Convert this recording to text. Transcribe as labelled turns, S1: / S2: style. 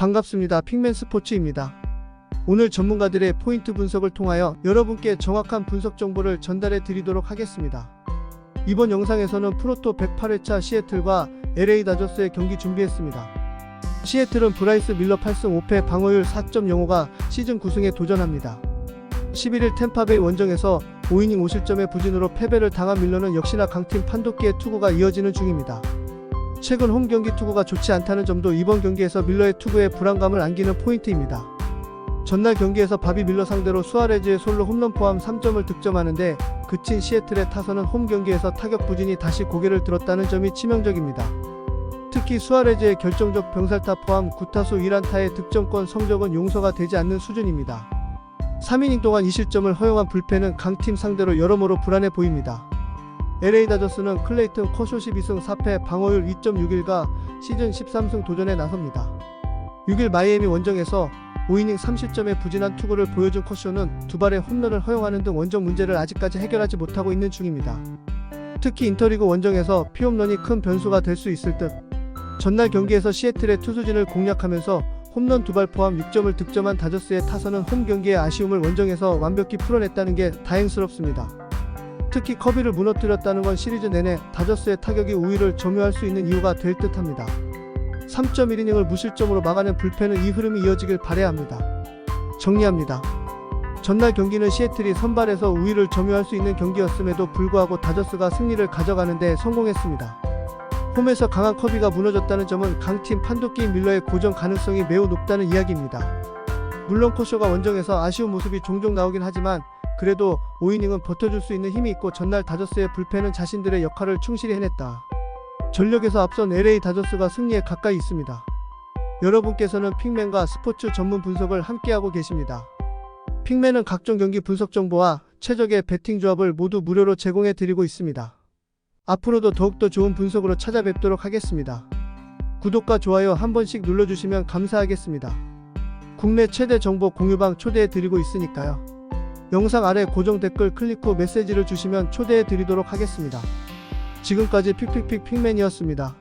S1: 반갑습니다. 핑맨 스포츠입니다. 오늘 전문가들의 포인트 분석을 통하여 여러분께 정확한 분석 정보를 전달해 드리도록 하겠습니다. 이번 영상에서는 프로토 108회차 시애틀과 LA 다저스의 경기 준비했습니다. 시애틀은 브라이스 밀러 8승 5패 방어율 4.05가 시즌 9승에 도전합니다. 11일 템파베이 원정에서 5이닝 5실점의 부진으로 패배를 당한 밀러는 역시나 강팀 판도끼의 투구가 이어지는 중입니다. 최근 홈 경기 투구가 좋지 않다는 점도 이번 경기에서 밀러의 투구에 불안감을 안기는 포인트입니다. 전날 경기에서 바비 밀러 상대로 수아레즈의 솔로 홈런 포함 3점을 득점하는데 그친 시애틀의 타선은 홈 경기에서 타격 부진이 다시 고개를 들었다는 점이 치명적입니다. 특히 수아레즈의 결정적 병살타 포함 9타수 1안타의 득점권 성적은 용서가 되지 않는 수준입니다. 3이닝 동안 2실점을 허용한 불펜은 강팀 상대로 여러모로 불안해 보입니다. LA 다저스는 클레이튼 커쇼 12승 4패 방어율 2.61가 시즌 13승 도전에 나섭니다. 6일 마이애미 원정에서 5이닝 3실점의 부진한 투구를 보여준 커쇼는 두 발의 홈런을 허용하는 등 원정 문제를 아직까지 해결하지 못하고 있는 중입니다. 특히 인터리그 원정에서 피홈런이 큰 변수가 될 수 있을 듯 전날 경기에서 시애틀의 투수진을 공략하면서 홈런 두 발 포함 6점을 득점한 다저스의 타선은 홈 경기의 아쉬움을 원정에서 완벽히 풀어냈다는 게 다행스럽습니다. 특히 커비를 무너뜨렸다는 건 시리즈 내내 다저스의 타격이 우위를 점유할 수 있는 이유가 될 듯합니다. 3.1이닝을 무실점으로 막아낸 불펜은 이 흐름이 이어지길 바래야 합니다. 정리합니다. 전날 경기는 시애틀이 선발에서 우위를 점유할 수 있는 경기였음에도 불구하고 다저스가 승리를 가져가는데 성공했습니다. 홈에서 강한 커비가 무너졌다는 점은 강팀 판도끼인 밀러의 고정 가능성이 매우 높다는 이야기입니다. 물론 코쇼가 원정에서 아쉬운 모습이 종종 나오긴 하지만 그래도 5이닝은 버텨줄 수 있는 힘이 있고 전날 다저스의 불펜은 자신들의 역할을 충실히 해냈다. 전력에서 앞선 LA 다저스가 승리에 가까이 있습니다. 여러분께서는 핑맨과 스포츠 전문 분석을 함께하고 계십니다. 핑맨은 각종 경기 분석 정보와 최적의 배팅 조합을 모두 무료로 제공해 드리고 있습니다. 앞으로도 더욱더 좋은 분석으로 찾아뵙도록 하겠습니다. 구독과 좋아요 한 번씩 눌러주시면 감사하겠습니다. 국내 최대 정보 공유방 초대해 드리고 있으니까요. 영상 아래 고정 댓글 클릭 후 메시지를 주시면 초대해 드리도록 하겠습니다. 지금까지 픽픽픽 픽맨이었습니다.